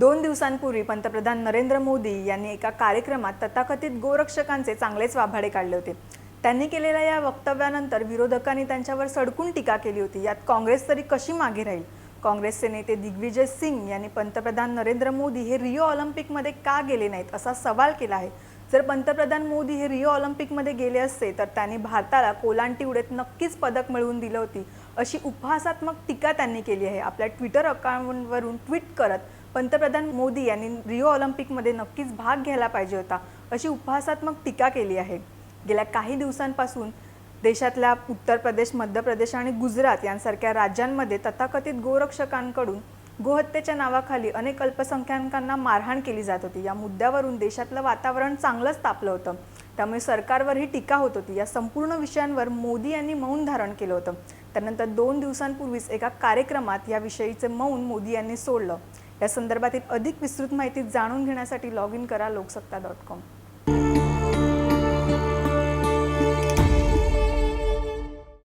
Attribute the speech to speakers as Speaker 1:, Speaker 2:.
Speaker 1: दोन दिवसांपूर्वी पंतप्रधान नरेंद्र मोदी यांनी एका कार्यक्रमात तथाकथित गोरक्षकांचे चांगलेच वाभाडे काढले होते. त्यांनी केलेल्या या वक्तव्यानंतर विरोधकांनी त्यांच्यावर सडकून टीका केली होती. यात काँग्रेस तरी कशी मागे राहील? काँग्रेसचे नेते दिग्विजय सिंग यांनी पंतप्रधान नरेंद्र मोदी हे रिओ ऑलिम्पिकमध्ये का गेले नाहीत असा सवाल केला आहे. जर पंतप्रधान मोदी हे रिओ ऑलिम्पिकमध्ये गेले असते तर त्यांनी भारताला कोलांटी उडत नक्कीच पदक मिळवून दिलं होती अशी उपहासात्मक टीका त्यांनी केली आहे. आपल्या ट्विटर अकाउंटवरून ट्विट करत पंतप्रधान मोदी यांनी रिओ ऑलिम्पिकमध्ये नक्कीच भाग घ्यायला पाहिजे होता अशी उपहासात्मक टीका केली आहे. गेल्या काही दिवसांपासून देशातल्या उत्तर प्रदेश मध्य प्रदेश आणि गुजरात यांसारख्या राज्यांमध्ये तथाकथित गोरक्षकांकडून गोहत्येच्या नावाखाली अनेक अल्पसंख्याकांना मारहाण केली जात होती. या मुद्द्यावरून देशातलं वातावरण चांगलंच तापलं होतं. त्यामुळे सरकारवर ही टीका होत होती. या संपूर्ण विषयांवर मोदी यांनी मौन धारण केलं होतं. त्यानंतर दोन दिवसांपूर्वीच एका कार्यक्रमात या विषयीचे मौन मोदी यांनी सोडलं. या संदर्भातील अधिक विस्तृत माहिती जाणून घेण्यासाठी लॉग इन करा लोकसत्ता डॉट कॉम.